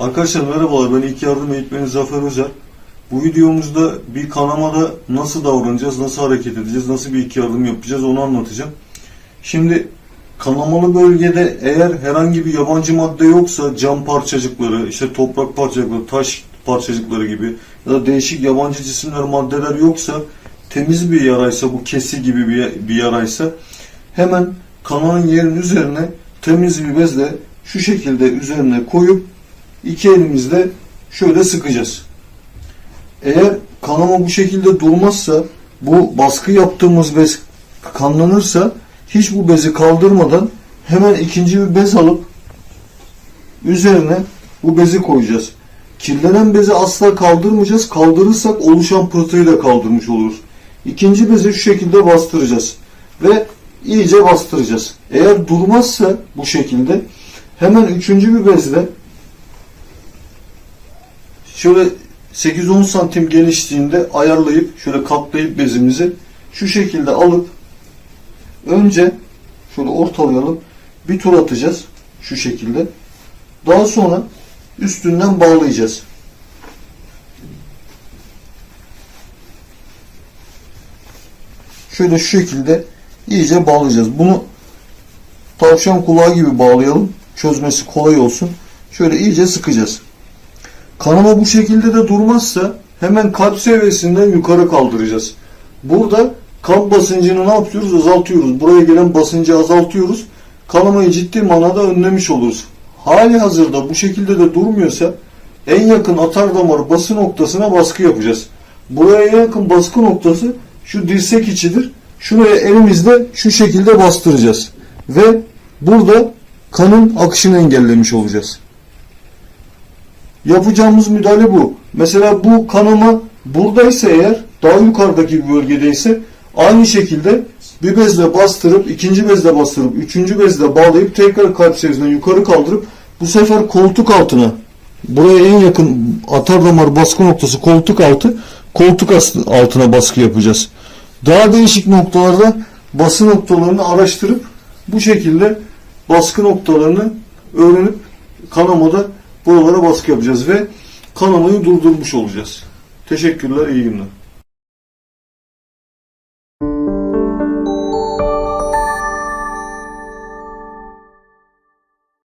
Arkadaşlar merhabalar ben ilk yardım eğitmeni Zafer Özer. Bu videomuzda bir kanamada nasıl davranacağız, nasıl hareket edeceğiz, nasıl bir ilk yardım yapacağız onu anlatacağım. Şimdi kanamalı bölgede eğer herhangi bir yabancı madde yoksa cam parçacıkları, işte toprak parçacıkları, taş parçacıkları gibi ya da değişik yabancı cisimler, maddeler yoksa temiz bir yaraysa, bu kesi gibi bir, bir yaraysa hemen kananan yerin üzerine temiz bir bezle şu şekilde üzerine koyup iki elimizle şöyle sıkacağız. Eğer kanama bu şekilde durmazsa bu baskı yaptığımız bez kanlanırsa hiç bu bezi kaldırmadan hemen ikinci bir bez alıp üzerine bu bezi koyacağız. Kirlenen bezi asla kaldırmayacağız. Kaldırırsak oluşan pıhtıyı da kaldırmış oluruz. İkinci bezi şu şekilde bastıracağız. Ve iyice bastıracağız. Eğer durmazsa bu şekilde hemen üçüncü bir bezle şöyle 8-10 santim genişliğinde ayarlayıp şöyle katlayıp bezimizi şu şekilde alıp önce şöyle ortalayalım. Bir tur atacağız şu şekilde. Daha sonra üstünden bağlayacağız. Şöyle şu şekilde iyice bağlayacağız. Bunu tavşan kulağı gibi bağlayalım. Çözmesi kolay olsun. Şöyle iyice sıkacağız Kanama bu şekilde de durmazsa hemen kalp seviyesinden yukarı kaldıracağız. Burada kan basıncını ne yapıyoruz? Azaltıyoruz. Buraya gelen basıncı azaltıyoruz. Kanamayı ciddi manada önlemiş oluruz. Hali hazırda bu şekilde de durmuyorsa en yakın atar damar bası noktasına baskı yapacağız. Buraya en yakın baskı noktası şu dirsek içidir. Şuraya elimizle şu şekilde bastıracağız. Ve burada kanın akışını engellemiş olacağız. Yapacağımız müdahale bu. Mesela bu kanama buradaysa eğer daha yukarıdaki bir bölgedeyse aynı şekilde bir bezle bastırıp ikinci bezle bastırıp üçüncü bezle bağlayıp tekrar kalp seviyesinden yukarı kaldırıp bu sefer koltuk altına buraya en yakın atar damar baskı noktası koltuk altı koltuk altına baskı yapacağız. Daha değişik noktalarda bası noktalarını araştırıp bu şekilde baskı noktalarını öğrenip kanamada buralara baskı yapacağız ve kanamayı durdurmuş olacağız. Teşekkürler, iyi günler.